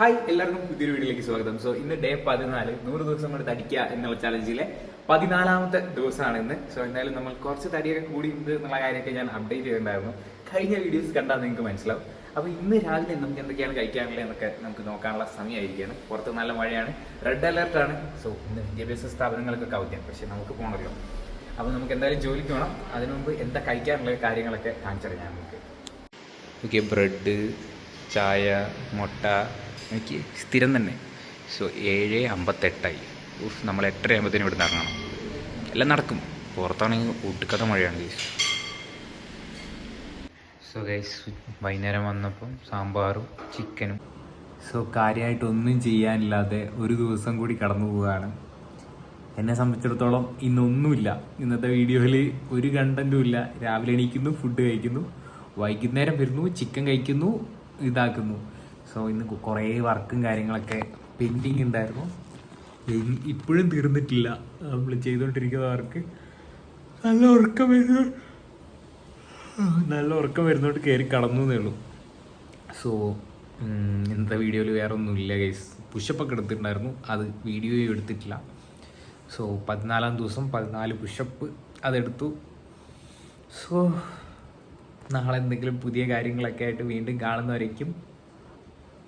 Hi എല്ലാവർക്കും പുതിയൊരു വീഡിയോയിലേക്ക് സ്വാഗതം. സോ ഇന്ന് ഡേ പതിനാല്. നൂറ് ദിവസം കൊണ്ട് തടിക്കുക എന്നുള്ള ചലഞ്ചിലെ പതിനാലാമത്തെ ദിവസമാണ് ഇന്ന്. സോ എന്തായാലും നമ്മൾ കുറച്ച് തടിയൊക്കെ കൂടിയിട്ടുണ്ട് എന്നുള്ള കാര്യമൊക്കെ ഞാൻ അപ്ഡേറ്റ് ചെയ്തിട്ടുണ്ടായിരുന്നു. കഴിഞ്ഞ വീഡിയോസ് കണ്ടാൽ നിങ്ങൾക്ക് മനസ്സിലാവും. അപ്പോൾ ഇന്ന് രാവിലെ നമുക്ക് എന്തൊക്കെയാണ് കഴിക്കാനുള്ളത് എന്നൊക്കെ നമുക്ക് നോക്കാനുള്ള സമയമായിരിക്കുകയാണ്. പുറത്ത് നല്ല മഴയാണ്. റെഡ് അലർട്ടാണ് സോ ഇന്ന് വിദ്യാഭ്യാസ സ്ഥാപനങ്ങൾക്കൊക്കെ അവധിയാണ്. പക്ഷേ നമുക്ക് പോകണമല്ലോ അപ്പോൾ നമുക്ക് എന്തായാലും ജോലിക്ക് വേണം അതിനു മുമ്പ് എന്താ കഴിക്കാനുള്ള കാര്യങ്ങളൊക്കെ കാണിച്ചറിയാം നമുക്ക്. ഓക്കെ ബ്രെഡ് ചായ മുട്ട എനിക്ക് സ്ഥിരം തന്നെ. സോ ഏഴ് അമ്പത്തെട്ടായി. ഊഫ് നമ്മൾ എട്ടര ആകുമ്പോഴത്തേനും ഇവിടെ ഇറങ്ങണം. എല്ലാം നടക്കും. പുറത്താണെങ്കിൽ ഒട്ടുക്കഥ മഴയാണ് ഗൈസ് സോ ഗൈസ് വൈകുന്നേരം വന്നപ്പം സാമ്പാറും ചിക്കനും സോ കാര്യമായിട്ടൊന്നും ചെയ്യാനില്ലാതെ ഒരു ദിവസം കൂടി കടന്നു പോവുകയാണ്. എന്നെ സംബന്ധിച്ചിടത്തോളം ഇന്നൊന്നുമില്ല. ഇന്നത്തെ വീഡിയോയിൽ ഒരു കണ്ടന്റും ഇല്ല. രാവിലെ എണീക്കുന്നു ഫുഡ് കഴിക്കുന്നു. വൈകുന്നേരം വരുന്നു ചിക്കൻ കഴിക്കുന്നു ഇതാക്കുന്നു. സോ ഇന്ന് കുറേ വർക്കും കാര്യങ്ങളൊക്കെ പെൻഡിങ് ഉണ്ടായിരുന്നു ഇപ്പോഴും തീർന്നിട്ടില്ല. നമ്മൾ ചെയ്തുകൊണ്ടിരിക്കുന്ന വർക്ക് നല്ല ഉറക്കം വരുന്നു. നല്ല ഉറക്കം വരുന്നോട്ട് കയറി കടന്നു എന്നേ ഉള്ളൂ സോ ഇന്നത്തെ വീഡിയോയിൽ വേറെ ഒന്നുമില്ല ഗൈസ് പുഷപ്പൊക്കെ എടുത്തിട്ടുണ്ടായിരുന്നു. അത് വീഡിയോയും എടുത്തിട്ടില്ല. സോ പതിനാലാം ദിവസം പതിനാല് പുഷപ്പ് അതെടുത്തു. സോ നാളെ എന്തെങ്കിലും പുതിയ കാര്യങ്ങളൊക്കെ ആയിട്ട് വീണ്ടും കാണുന്നവരേക്കും